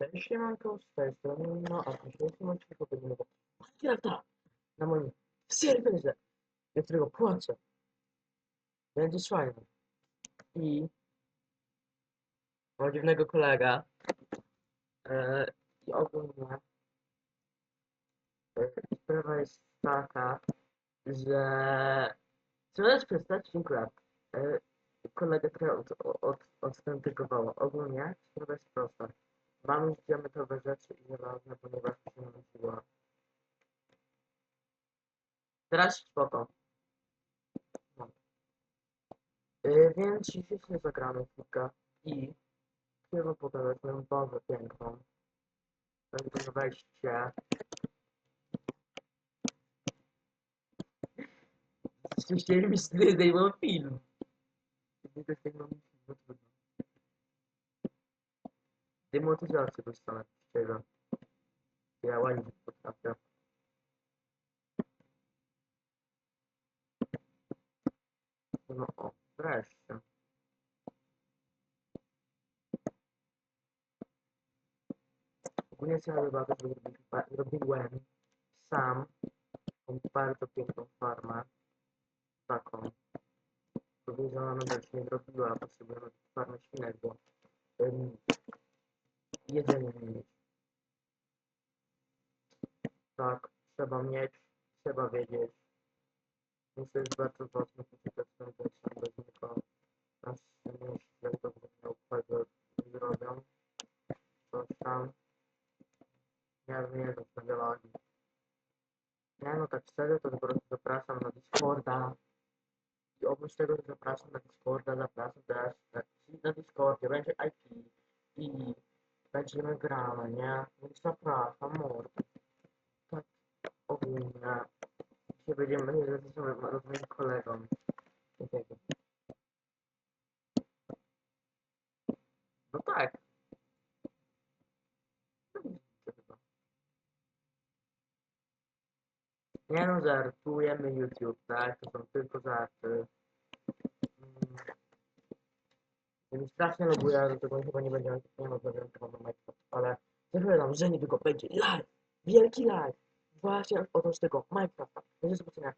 Cześć, siemanko, z tej strony, no a w dzisiejszym odcinku będziemy go Minecrafta na moim serwerze, do którego płacę. Będzie fajnie. I mam dziwnego kolega. E, I ogólnie sprawa jest taka, że chcę przedstawić dziękuję. E, kolega trochę od, od, odstępygowało. Ogólnie sprawa jest prosta. Mamy już diamentowe rzeczy i nieważne, ponieważ to się nosiła. Teraz spoko. No. Yy, więc dzisiaj zagramy kilka i chciałbym pokazać moją bazę piękną. Będzie to wejście. Chcieli mi zdejmował film. Tylko zdejmował mi film, demotivaci questa scena e la guaglia importante sono oh, fresh quindi siamo arrivati su Robby Gwen. Sam compare doppio con Farmer Falcon provvisamente il signor Robby Gwen ha la possibilità di farne scegliere Tak, trzeba mieć, trzeba wiedzieć. Że jest bardzo ważne, że to jest sam bez niego nasz myśl, dobrze miał tego zrobią. Coś tam. Nie wiem, wiem, co lagi. Nie no, tak szczerze, to po prostu zapraszam na Discorda. I oprócz tego, że zapraszam na Discorda, zapraszam też na, na Discordzie, będzie IP i będziemy gramy, nie? Więc zapraszam, mordy. Tak ogólnie. Dzisiaj będziemy nie z z moim. Takiego. No tak. No. Nie no, żartujemy YouTube, tak? To są tylko żarty. Mm. Mi strasznie lubuję, ale tego chyba nie będziemy, nie ma tego ale zapowiadam, że niedługo będzie live, wielki live, właśnie odnośnie tego Minecrafta. Będzie zobaczenia